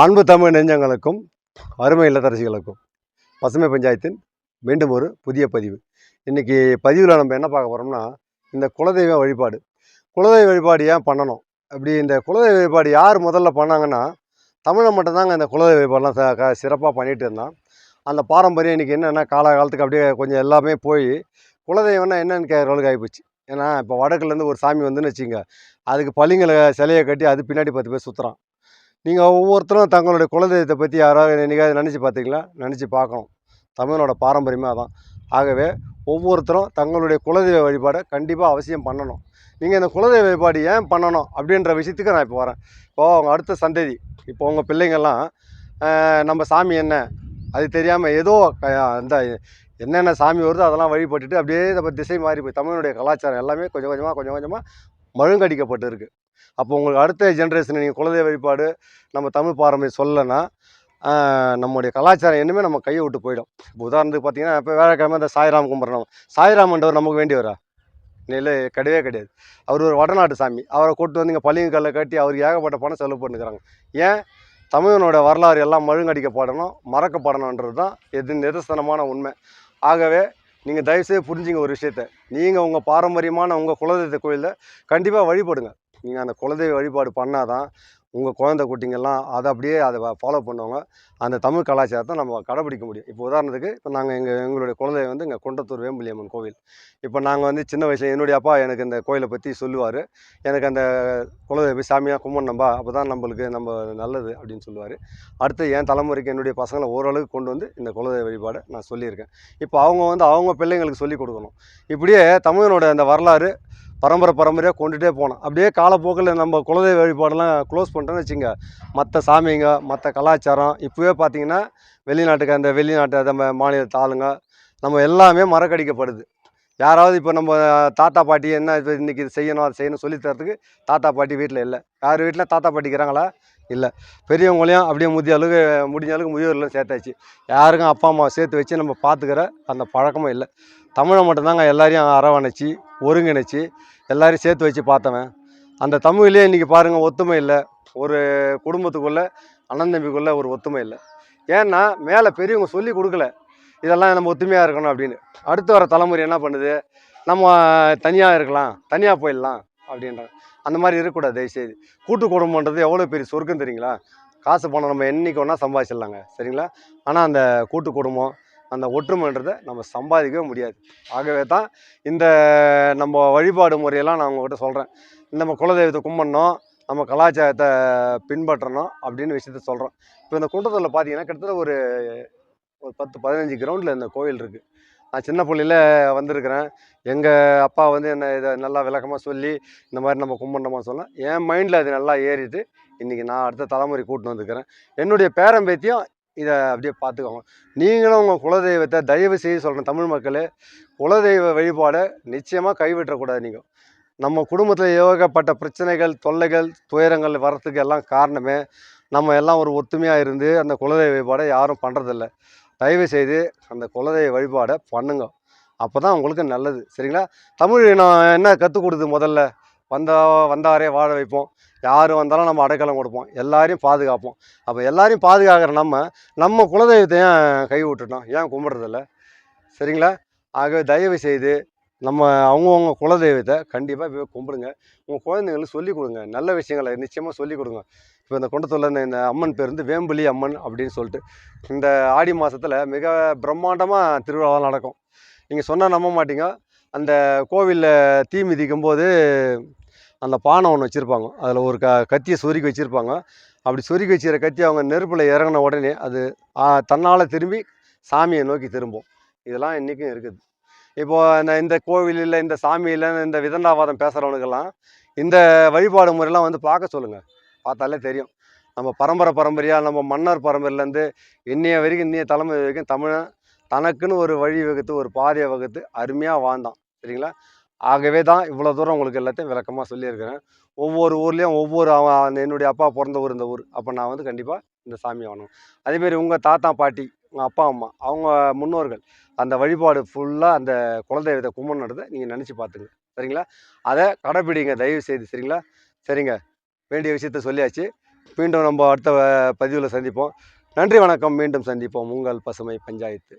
அன்பு தமிழ் நெஞ்சங்களுக்கும் அருமை இல்லத்தரசிகளுக்கும் பசுமை பஞ்சாயத்தின் மீண்டும் ஒரு புதிய பதிவு. இன்றைக்கி பதிவில் நம்ம என்ன பார்க்க போகிறோம்னா இந்த குலதெய்வ வழிபாடு. குலதெய்வ வழிபாடு ஏன் பண்ணணும்? அப்படி இந்த குலதெய்வ வழிபாடு யார் முதல்ல பண்ணாங்கன்னா தமிழை மட்டும்தாங்க இந்த குலதெய்வ வழிபாடெலாம் க சிறப்பாக பண்ணிகிட்டு இருந்தான். அந்த பாரம்பரியம் இன்றைக்கி என்னென்னா காலகாலத்துக்கு அப்படியே கொஞ்சம் எல்லாமே போய் குலதெய்வம்னா என்னென்னு கேட்குறவளுக்கு ஆகிப்போச்சு ஏன்னா இப்போ வடக்குலேருந்து ஒரு சாமி வந்துன்னு வச்சுங்க அதுக்கு பளிங்களை சிலையை கட்டி அது பின்னாடி பத்து பேர் சுற்றுறான் நீங்கள் ஒவ்வொருத்தரும் தங்களுடைய குலதெய்வத்தை பற்றி யாராவது என்னைக்காவது நினச்சி பார்த்தீங்களா நினச்சி பார்க்கணும் தமிழனோட பாரம்பரியமே தான் ஆகவே ஒவ்வொருத்தரும் தங்களுடைய குலதெய்வ வழிபாடை கண்டிப்பாக அவசியம் பண்ணணும். நீங்கள் இந்த குலதெய்வ வழிபாடு ஏன் பண்ணணும்? அப்படின்ற விஷயத்துக்கு நான் இப்போ வரேன். இப்போது அவங்க அடுத்த சந்ததி. இப்போ உங்கள் பிள்ளைங்கள்லாம் நம்ம சாமி என்ன? அது தெரியாமல் ஏதோ அந்த என்னென்ன சாமி வருதோ அதெல்லாம் வழிபட்டுட்டு அப்படியே நம்ம திசை மாறி போய் தமிழனுடைய கலாச்சாரம் எல்லாமே கொஞ்சம் கொஞ்சமாக கொஞ்சம் கொஞ்சமாக மழுங்கடிக்கப்பட்டு இருக்குது அப்போ உங்களுக்கு அடுத்த ஜென்ரேஷன் நீங்கள் குலதெய்வ வழிபாடு நம்ம தமிழ் பாரம்பரியம் சொல்லலைன்னா நம்முடைய கலாச்சாரம் என்னமே நம்ம கையை விட்டு போயிடும். இப்போ உதாரணத்துக்கு பார்த்தீங்கன்னா இப்போ வேலைக்கிழமை இந்த சாய்ராம் கும்பிட்றோம் சாய்ராமன்றவர் நமக்கு வேண்டியவரா இல்லை கிடையவே கிடையாது. அவர் ஒரு வடநாட்டு சாமி. அவரை கூட்டு வந்து இங்கே பள்ளிங்கல்ல கட்டி அவருக்கு ஏகப்பட்ட பணம் செலவு பண்ணுக்கிறாங்க. ஏன்? தமிழனோட வரலாறு எல்லாம் மழுங்கடிக்கப்படணும் மறக்கப்படணுன்றது தான் எது நிதர்சனமான உண்மை. ஆகவே நீங்கள் தயவுசெய்து புரிஞ்சுங்க ஒரு விஷயத்த. நீங்கள் உங்கள் பாரம்பரியமான உங்கள் குலதெய்வ கோயிலில் கண்டிப்பாக வழிபடுங்க. நீங்கள் அந்த குலதெய்வ வழிபாடு பண்ணாதான் உங்கள் குழந்தை குட்டிங்கெல்லாம் அதை அப்படியே அதை ஃபாலோ பண்ணுவாங்க. அந்த தமிழ் கலாச்சாரத்தை நம்ம கடைப்பிடிக்க முடியும். இப்போ உதாரணத்துக்கு இப்போ நாங்கள் எங்கள் எங்களுடைய குலதெய்வம் வந்து இங்கே குண்டத்தூர் வேம்புலியம்மன் கோவில். இப்போ நாங்கள் வந்து சின்ன வயசில் என்னுடைய அப்பா எனக்கு இந்த கோயிலை பற்றி சொல்லுவார். எனக்கு அந்த குலதெய்வ சாமியாக கும்பிடணும்பா அப்போ தான் நம்மளுக்கு நம்ம நல்லது அப்படின்னு சொல்லுவார். அடுத்து என் தலைமுறைக்கு என்னுடைய பசங்களை ஓரளவுக்கு கொண்டு வந்து இந்த குலதெய்வ வழிபாடை நான் சொல்லியிருக்கேன். இப்போ அவங்க வந்து அவங்க பிள்ளைங்களுக்கு சொல்லிக் கொடுக்கணும். இப்படியே தமிழனோட அந்த வரலாறு பரம்பரை பரம்பரையாக கொண்டுகிட்டே போனோம். அப்படியே காலப்போக்கில் நம்ம குலதெய்வ வழிபாடெல்லாம் க்ளோஸ் பண்ணிட்டோன்னு வச்சுங்க. மற்ற சாமிங்க மற்ற கலாச்சாரம் இப்போவே பார்த்தீங்கன்னா வெளிநாட்டுக்கு அந்த வெளிநாட்டு நம்ம மாநிலத்து ஆளுங்க நம்ம எல்லாமே மறக்கடிக்கப்படுது. யாராவது இப்போ நம்ம தாத்தா பாட்டி என்ன இப்போ இன்றைக்கி இது செய்யணும் அது செய்யணும் சொல்லித் தரத்துக்கு தாத்தா பாட்டி வீட்டில் இல்லை. யார் வீட்டில் தாத்தா பாட்டி இருக்கிறாங்களா? இல்லை. பெரியவங்களையும் அப்படியே முதிய அளவுக்கு முடிஞ்ச அளவுக்கு முதியோர்களும் சேர்த்தாச்சு. யாருக்கும் அப்பா அம்மாவை சேர்த்து வச்சு நம்ம பார்த்துக்கிற அந்த பழக்கமும் இல்லை. தமிழை மட்டும்தாங்க எல்லாரையும் அரவணைச்சி ஒருங்கிணைச்சி எல்லாரையும் சேர்த்து வச்சு பார்த்தவன். அந்த தமிழ்லேயே இன்றைக்கி பாருங்கள் ஒத்துமை இல்லை. ஒரு குடும்பத்துக்குள்ளே அண்ணன் தம்பிக்குள்ளே ஒரு ஒத்துமை இல்லை. ஏன்னா மேலே பெரியவங்க சொல்லி கொடுக்கல. இதெல்லாம் நம்ம ஒத்துமையாக இருக்கணும் அப்படின்னு. அடுத்து வர தலைமுறை என்ன பண்ணுது? நம்ம தனியாக இருக்கலாம் தனியாக போயிடலாம் அப்படின்றாங்க. அந்த மாதிரி இருக்கக்கூடாது தயவுசெய்து. கூட்டு குடும்பன்றது எவ்வளோ பெரிய சொர்க்கம் தெரியுங்களா? காசு பணம் நம்ம என்னைக்கு ஒன்றா சம்பாதிச்சிடலாங்க. சரிங்களா? ஆனால் அந்த கூட்டு குடும்பம் அந்த ஒற்றுமைன்றதை நம்ம சம்பாதிக்கவே முடியாது. ஆகவே தான் இந்த நம்ம வழிபாடு முறையெல்லாம் நான் உங்கள்கிட்ட சொல்கிறேன் நம்ம குலதெய்வத்தை கும்பிட்ணும் நம்ம கலாச்சாரத்தை பின்பற்றணும் அப்படின்னு விஷயத்த சொல்கிறோம் இப்போ இந்த குண்டத்தூரில் பார்த்தீங்கன்னா கிட்டத்தட்ட ஒரு ஒரு பத்து பதினஞ்சு கிரவுண்டில் இந்த கோயில் இருக்குது நான் சின்ன பிள்ளையில வந்திருக்கிறேன். எங்கள் அப்பா வந்து என்னை இதை நல்லா விளக்கமாக சொல்லி இந்த மாதிரி நம்ம கும்பிடணுமா சொல்லலாம் என் மைண்டில் அது நல்லா ஏறிட்டு இன்றைக்கி நான் அடுத்த தலைமுறை கூட்டின்னு வந்துருக்கிறேன் என்னுடைய பேரம்பேத்தியும் இதை அப்படியே பார்த்துக்கோங்க நீங்களும் உங்கள் குலதெய்வத்தை தயவு செய்து சொல்கிறேன் தமிழ் மக்களே. குலதெய்வ வழிபாடை நிச்சயமாக கைவிட்டக்கூடாது நீங்கள் நம்ம குடும்பத்தில் ஏகப்பட்ட பிரச்சனைகள் தொல்லைகள் துயரங்கள் வர்றதுக்கு எல்லாம் காரணமே நம்ம எல்லாம் ஒரு ஒத்துமையாக இருந்து அந்த குலதெய்வ வழிபாடை யாரும் பண்ணுறதில்ல தயவு செய்து அந்த குலதெய்வ வழிபாடை பண்ணுங்க. அப்போ தான் உங்களுக்கு நல்லது. சரிங்களா? தமிழ் நான் என்ன கற்றுக் கொடுத்து முதல்ல? வந்தா வந்தாரே வாழ வைப்போம். யார் வந்தாலும் நம்ம அடைக்கலம் கொடுப்போம். எல்லாரையும் பாதுகாப்போம். அப்போ எல்லாரையும் பாதுகாக்கிற நம்ம நம்ம குலதெய்வத்தை ஏன் கை விட்டுட்டோம். ஏன் கும்பிட்றதில்ல? சரிங்களா? ஆகவே தயவு செய்து நம்ம அவங்கவுங்க குலதெய்வத்தை கண்டிப்பாக போய் கும்பிடுங்க. உங்கள் குழந்தைங்களுக்கு சொல்லிக் கொடுங்க. நல்ல விஷயங்களை நிச்சயமாக சொல்லிக் கொடுங்க. இப்போ இந்த குண்டத்தில் இந்த இந்த அம்மன் பேர் வந்து வேம்புலி அம்மன் அப்படின்னு சொல்லிட்டு இந்த ஆடி மாதத்தில் மிக பிரம்மாண்டமாக திருவிழாலாம் நடக்கும். நீங்கள் சொன்னால் நம்ப மாட்டீங்க. அந்த கோவிலில் தீ மிதிக்கும் போது அந்த பானை ஒன்று வச்சுருப்பாங்க. அதில் ஒரு க கத்தியை சொருகி வச்சுருப்பாங்க. அப்படி சொருகி வச்சுக்கிற கத்தி அவங்க நெருப்பில் இறங்கின உடனே அது தன்னால் திரும்பி சாமியை நோக்கி திரும்பும். இதெல்லாம் இன்றைக்கும் இருக்குது. இப்போது இந்த இந்த கோவிலில் இந்த சாமியில் இந்த விதண்டாவாதம் பேசுகிறவனுக்கெல்லாம் இந்த வழிபாடு முறையெல்லாம் வந்து பார்க்க சொல்லுங்கள் பார்த்தாலே தெரியும். நம்ம பரம்பரை பரம்பரையாக நம்ம மன்னர் பரம்பரையிலேருந்து இன்னைய வரைக்கும் இன்னைய தலைமுறை வரைக்கும் தமிழன் தனக்குன்னு ஒரு வழி வகுத்து ஒரு பாதையை வகுத்து அருமையாக வாழ்ந்தான். சரிங்களா? ஆகவே தான் இவ்வளோ தூரம் உங்களுக்கு எல்லாத்தையும் விளக்கமாக சொல்லியிருக்கிறேன். ஒவ்வொரு ஊர்லேயும் ஒவ்வொரு அவன் என்னுடைய அப்பா பிறந்த ஊர் இந்த ஊர். அப்போ நான் வந்து கண்டிப்பாக இந்த சாமியை ஆகணும். அதேமாரி உங்கள் தாத்தா பாட்டி உங்கள் அப்பா அம்மா அவங்க முன்னோர்கள் அந்த வழிபாடு ஃபுல்லாக அந்த குலதெய்வத்தை கும்பிட்றதை நீங்கள் நினச்சி பார்த்துங்க. சரிங்களா? அதை கடைப்பிடிங்க தயவு செய்து. சரிங்களா? சரிங்க. வேண்டிய விஷயத்த சொல்லியாச்சு. மீண்டும் நம்ம அடுத்த பதிவில் சந்திப்போம். நன்றி வணக்கம். மீண்டும் சந்திப்போம். உங்கள் பசுமை பஞ்சாயத்து.